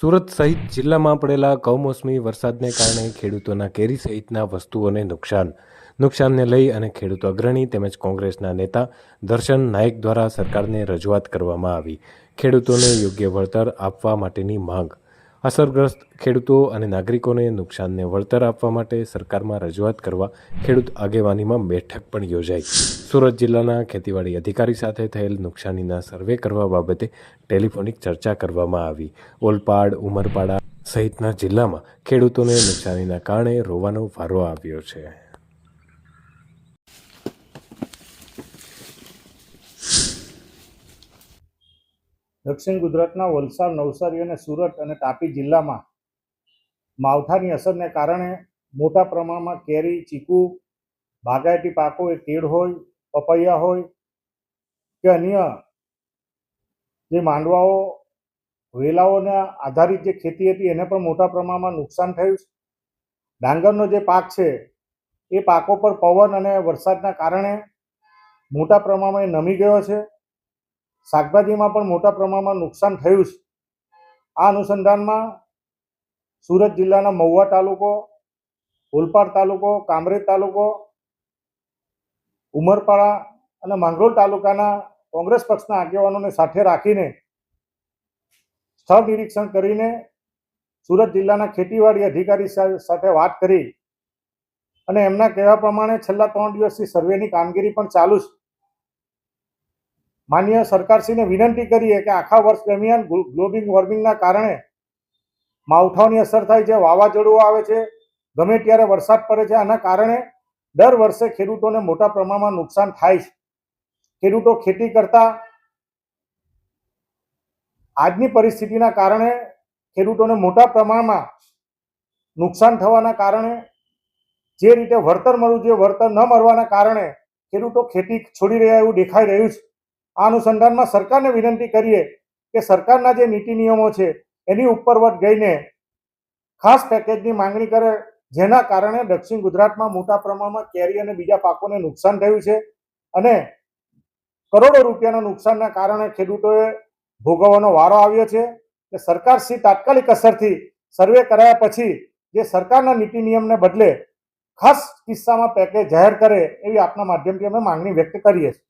સુરત સહિત જિલ્લામાં પડેલા કમોસમી વરસાદને કારણે ખેડૂતોના કેરી સહિતના વસ્તુઓને નુકસાન, નુકસાનને લઈ અને ખેડૂત અગ્રણી તેમજ કોંગ્રેસના નેતા દર્શન નાયક દ્વારા સરકારને રજૂઆત કરવામાં આવી. ખેડૂતોને યોગ્ય વળતર આપવા માટેની માંગ અસરગ્રસ્ત ખેડૂતો અને નાગરિકોને નુકસાનને વળતર આપવા માટે સરકારમાં રજૂઆત કરવા ખેડૂત આગેવાનીમાં બેઠક પણ યોજાઈ. સુરત જિલ્લાના ખેતીવાડી અધિકારી સાથે થયેલ નુકસાનીના સર્વે કરવા બાબતે ટેલિફોનિક ચર્ચા કરવામાં આવી. ઓલપાડ, ઉમરપાડા સહિતના જિલ્લામાં ખેડૂતોને નુકસાનીના કારણે રોવાનો વારો આવ્યો છે. દક્ષિણ ગુજરાતના વલસાડ, નવસારી અને સુરત અને તાપી જિલ્લામાં માવઠાની અસરને કારણે મોટા પ્રમાણમાં કેરી, ચીકુ, બાગાયતી પાકો એ કેળ હોય, પપૈયા હોય કે અન્ય જે માંડવાઓ, વેલાઓને આધારિત જે ખેતી હતી એને પણ મોટા પ્રમાણમાં નુકસાન થયું છે. ડાંગરનો જે પાક છે, એ પાકો પર પવન અને વરસાદના કારણે મોટા પ્રમાણમાં એ નમી ગયો છે. શાકભાજીમાં પણ મોટા પ્રમાણમાં નુકસાન થયું છે. આ અનુસંધાનમાં સુરત જિલ્લાના મહુવા તાલુકો ઓલપાડ તાલુકો, કામરેજ તાલુકો, ઉમરપાડા અને માંગરોળ તાલુકાના કોંગ્રેસ પક્ષના આગેવાનોને સાથે રાખીને સ્થળ નિરીક્ષણ કરીને સુરત જિલ્લાના ખેતીવાડી અધિકારી સાથે વાત કરી અને એમના કહેવા પ્રમાણે છેલ્લા ત્રણ દિવસથી સર્વેની કામગીરી પણ ચાલુ છે. માન્ય સરકારશ્રીને વિનંતી કરીએ કે આખા વર્ષ દરમિયાન ગ્લો- ગ્લોબલ વોર્મિંગના કારણે માવઠાઓની અસર થાય છે, વાવાઝોડું આવે છે, ગમે ત્યારે વરસાદ પડે છે, આના કારણે દર વર્ષે ખેડૂતોને મોટા પ્રમાણમાં નુકસાન થાય છે. ખેડૂતો ખેતી કરતા આજની પરિસ્થિતિના કારણે ખેડૂતોને મોટા પ્રમાણમાં નુકસાન થવાના કારણે, જે રીતે વળતર મળવું જોઈએ, વળતર ન મળવાના કારણે ખેડૂતો ખેતી છોડી રહ્યા એવું દેખાઈ રહ્યું છે. આ અનુસંધાનમાં સરકારને વિનંતી કરીએ કે સરકારના જે નીતિ નિયમો છે, એની ઉપરવટ ગઈને ખાસ પેકેજની માંગણી કરે, જેના કારણે દક્ષિણ ગુજરાતમાં મોટા પ્રમાણમાં કેરી અને બીજા પાકોને નુકસાન થયું છે અને કરોડો રૂપિયાના નુકસાનના કારણે ખેડૂતોએ ભોગવવાનો વારો આવ્યો છે. કે સરકારશ્રી તાત્કાલિક અસરથી સર્વે કરાયા પછી જે સરકારના નીતિ નિયમને બદલે ખાસ કિસ્સામાં પેકેજ જાહેર કરે એવી આપના માધ્યમથી અમે માંગણી વ્યક્ત કરીએ છીએ.